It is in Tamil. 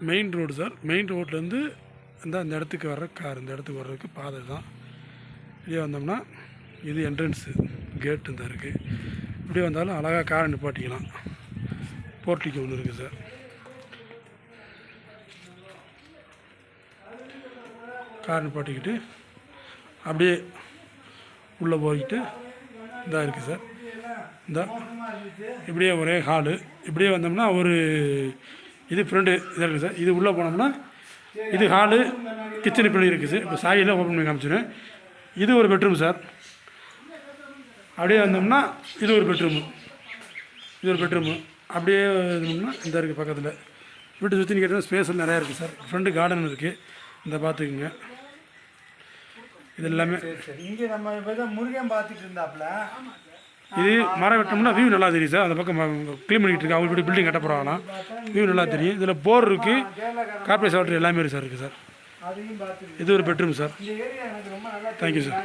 மெயின் ரோடு சார் மெயின் ரோட்லேருந்து இந்த அந்த இடத்துக்கு வர்ற கார் இந்த இடத்துக்கு வர்றதுக்கு பாதை தான் இப்படியே வந்தோம்னா இது என்ட்ரன்ஸு கேட்டு இந்த இருக்குது இப்படியே வந்தாலும் அழகாக காரை நிப்பாட்டிக்கலாம். போர்ட்டிக்கு ஒன்று இருக்குது சார் கார் நிப்பாட்டிக்கிட்டு அப்படியே உள்ளே போய்கிட்டு இதாக இருக்குது சார் இந்த இப்படியே ஒரே ஹாலு இப்படியே வந்தோம்னா ஒரு இது ஃப்ரெண்டு இதாக இருக்குது சார். இது உள்ளே போனோம்னா இது ஹாலு கிச்சன் இப்படி இருக்குது சார். இப்போ சாயெல்லாம் ஓப்பன் பண்ணி காமிச்சிடுறேன். இது ஒரு பெட்ரூம் சார். அப்படியே வந்தோம்னா இது ஒரு பெட்ரூமு இது ஒரு பெட்ரூமு அப்படியே இருந்தோம்னா இந்த இருக்குது பக்கத்தில். வீட்டை சுற்றி கேட்டால் ஸ்பேஸில் நிறையா இருக்குது சார். ஃப்ரெண்டு கார்டன் இருக்குது இந்த பார்த்துக்குங்க. இது எல்லாமே சரி சரி. இங்கே நம்ம இப்போ தான் முருகன் பார்த்துட்டு இருந்தாப்புல இது மரம் வெட்டோம்னா வியூ நல்லா தெரியும் சார். அந்த பக்கம் க்ளீன் பண்ணிக்கிட்டு இருக்கு அவங்க பில்டிங் கட்ட போகிறாங்கன்னா வியூ நல்லா தெரியும். இதில் போர் இருக்குது கார்பரேட் வாட்டர் எல்லாமே இருக்குது சார் இருக்குது சார். இது ஒரு பெட்ரூம் சார். Thank you sir